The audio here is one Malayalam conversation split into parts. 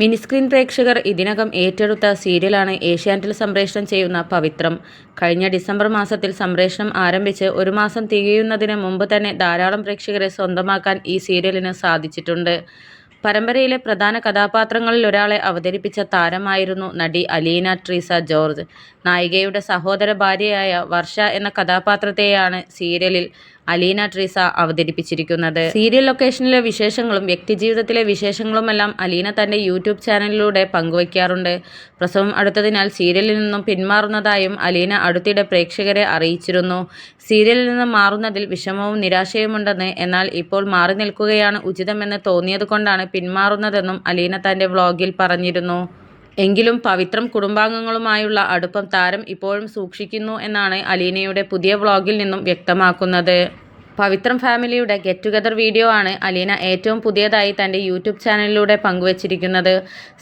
മിനിസ്ക്രീൻ പ്രേക്ഷകർ ഇതിനകം ഏറ്റെടുത്ത സീരിയലാണ് ഏഷ്യാനെറ്റിൽ സംപ്രേഷണം ചെയ്യുന്ന പവിത്രം. കഴിഞ്ഞ ഡിസംബർ മാസത്തിൽ സംപ്രേഷണം ആരംഭിച്ച് ഒരു മാസം തികയുന്നതിന് മുമ്പ് തന്നെ ധാരാളം പ്രേക്ഷകരെ സ്വന്തമാക്കാൻ ഈ സീരിയലിന് സാധിച്ചിട്ടുണ്ട്. പരമ്പരയിലെ പ്രധാന കഥാപാത്രങ്ങളിലൊരാളെ അവതരിപ്പിച്ച താരമായിരുന്നു നടി അലീന ട്രീസ ജോർജ്. നായികയുടെ സഹോദര ഭാര്യയായ വർഷ എന്ന കഥാപാത്രത്തെയാണ് സീരിയലിൽ അലീന ട്രീസ അവതരിപ്പിച്ചിരിക്കുന്നത്. സീരിയൽ ലൊക്കേഷനിലെ വിശേഷങ്ങളും വ്യക്തിജീവിതത്തിലെ വിശേഷങ്ങളുമെല്ലാം അലീന തന്റെ യൂട്യൂബ് ചാനലിലൂടെ പങ്കുവയ്ക്കാറുണ്ട്. പ്രസവം അടുത്തതിനാൽ സീരിയലിൽ നിന്നും പിന്മാറുന്നതായും അലീന അടുത്തിടെ പ്രേക്ഷകരെ അറിയിച്ചിരുന്നു. സീരിയലിൽ നിന്ന് മാറുന്നതിൽ വിഷമവും നിരാശയുമുണ്ടെന്ന്, എന്നാൽ ഇപ്പോൾ മാറി നിൽക്കുകയാണ് ഉചിതമെന്ന് തോന്നിയതുകൊണ്ടാണ് പിന്മാറുന്നതെന്നും അലീന തന്റെ വ്ളോഗിൽ പറഞ്ഞിരുന്നു. എങ്കിലും പവിത്രം കുടുംബാംഗങ്ങളുമായുള്ള അടുപ്പം താരം ഇപ്പോഴും സൂക്ഷിക്കുന്നു എന്നാണ് അലീനയുടെ പുതിയ വ്ളോഗിൽ നിന്നും വ്യക്തമാക്കുന്നത്. പവിത്രം ഫാമിലിയുടെ ഗെറ്റ് ടുഗദർ വീഡിയോ ആണ് അലീന ഏറ്റവും പുതിയതായി തന്റെ യൂട്യൂബ് ചാനലിലൂടെ പങ്കുവച്ചിരിക്കുന്നത്.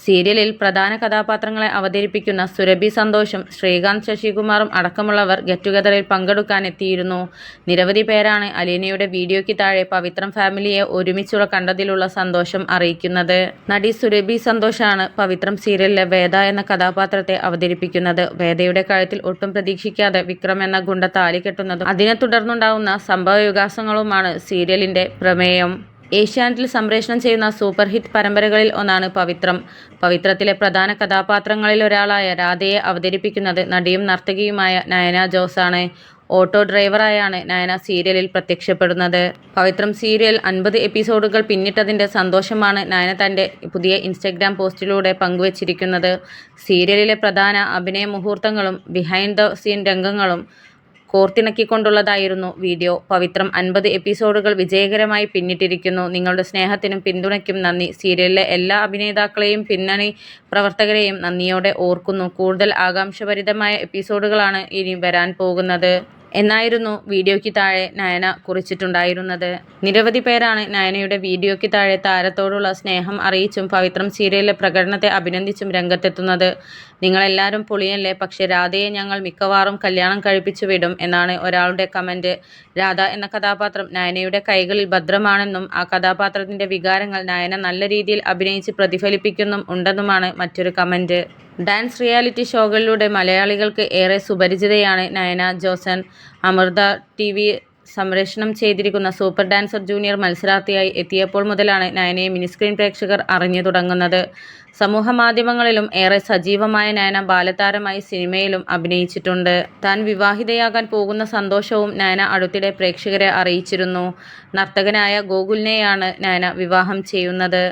സീരിയലിൽ പ്രധാന കഥാപാത്രങ്ങളെ അവതരിപ്പിക്കുന്ന സുരഭി സന്തോഷും ശ്രീകാന്ത് ശശികുമാറും അടക്കമുള്ളവർ ഗെറ്റ് ടുഗദറിൽ പങ്കെടുക്കാൻ എത്തിയിരുന്നു നിരവധി പേരാണ് അലീനയുടെ വീഡിയോയ്ക്ക് താഴെ പവിത്രം ഫാമിലിയെ ഒരുമിച്ചുള്ള കണ്ടതിലുള്ള സന്തോഷം അറിയിക്കുന്നത്. നടി സുരഭി സന്തോഷാണ് പവിത്രം സീരിയലിലെ വേദ എന്ന കഥാപാത്രത്തെ അവതരിപ്പിക്കുന്നത്. വേദയുടെ കഴുത്തിൽ ഒട്ടും പ്രതീക്ഷിക്കാതെ വിക്രം എന്ന ഗുണ്ട താലി കെട്ടുന്നതും അതിനെ തുടർന്നുണ്ടാവുന്ന സംഭവവികാസങ്ങളുമാണ് സീരിയലിന്റെ പ്രമേയം. ഏഷ്യാനെറ്റിൽ സംപ്രേഷണം ചെയ്യുന്ന സൂപ്പർ ഹിറ്റ് പരമ്പരകളിൽ ഒന്നാണ് പവിത്രം. പവിത്രത്തിലെ പ്രധാന കഥാപാത്രങ്ങളിൽ ഒരാളായ രാധയെ അവതരിപ്പിക്കുന്നത് നടിയും നർത്തകിയുമായ നയന ജോസാണ്. ഓട്ടോ ഡ്രൈവറായാണ് നയന സീരിയലിൽ പ്രത്യക്ഷപ്പെടുന്നത്. പവിത്രം സീരിയൽ അൻപത് എപ്പിസോഡുകൾ പിന്നിട്ടതിന്റെ സന്തോഷമാണ് നയന തന്റെ പുതിയ ഇൻസ്റ്റഗ്രാം പോസ്റ്റിലൂടെ പങ്കുവച്ചിരിക്കുന്നത്. സീരിയലിലെ പ്രധാന അഭിനയ മുഹൂർത്തങ്ങളും ബിഹൈൻഡ് ദ സീൻ രംഗങ്ങളും കോർത്തിണക്കിക്കൊണ്ടുള്ളതായിരുന്നു വീഡിയോ. പവിത്രം അൻപത് എപ്പിസോഡുകൾ വിജയകരമായി പിന്നിട്ടിരിക്കുന്നു. നിങ്ങളുടെ സ്നേഹത്തിനും പിന്തുണയ്ക്കും നന്ദി. സീരിയലിലെ എല്ലാ അഭിനേതാക്കളെയും പിന്നണി പ്രവർത്തകരെയും നന്ദിയോടെ ഓർക്കുന്നു. കൂടുതൽ ആകാംക്ഷഭരിതമായ എപ്പിസോഡുകളാണ് ഇനി വരാൻ പോകുന്നത്. എന്നായിരുന്നു വീഡിയോയ്ക്ക് താഴെ നയന കുറിച്ചിട്ടുണ്ടായിരുന്നത്. നിരവധി പേരാണ് നയനയുടെ വീഡിയോയ്ക്ക് താഴെ താരത്തോടുള്ള സ്നേഹം അറിയിച്ചും പവിത്രം സീരിയലിലെ പ്രകടനത്തെ അഭിനന്ദിച്ചും രംഗത്തെത്തുന്നത്. നിങ്ങളെല്ലാവരും പൊളിയല്ലേ പക്ഷെ രാധയെ ഞങ്ങൾ മിക്കവാറും കല്യാണം കഴിപ്പിച്ചു വിടും എന്നാണ് ഒരാളുടെ കമന്റ് രാധ എന്ന കഥാപാത്രം നയനയുടെ കൈകളിൽ ഭദ്രമാണെന്നും ആ കഥാപാത്രത്തിന്റെ വികാരങ്ങൾ നയന നല്ല രീതിയിൽ അഭിനയിച്ച് പ്രതിഫലിപ്പിക്കുന്നും ഉണ്ടെന്നുമാണ് മറ്റൊരു കമന്റ്. ഡാൻസ് റിയാലിറ്റി ഷോകളിലൂടെ മലയാളികൾക്ക് ഏറെ സുപരിചിതയാണ് നയന ജോസൺ അമൃത ടി വി സംപ്രേഷണം ചെയ്തിരിക്കുന്ന സൂപ്പർ ഡാൻസർ ജൂനിയർ മത്സരാർത്ഥിയായി എത്തിയപ്പോൾ മുതലാണ് നയനയെ മിനിസ്ക്രീൻ പ്രേക്ഷകർ അറിഞ്ഞു തുടങ്ങുന്നത്. സമൂഹ മാധ്യമങ്ങളിലും ഏറെ സജീവമായ നയന ബാലതാരമായി സിനിമയിലും അഭിനയിച്ചിട്ടുണ്ട്. താൻ വിവാഹിതയാകാൻ പോകുന്ന സന്തോഷവും നയന അടുത്തിടെ പ്രേക്ഷകരെ അറിയിച്ചിരുന്നു. നർത്തകനായ ഗോകുലിനെയാണ് നയന വിവാഹം ചെയ്യുന്നത്.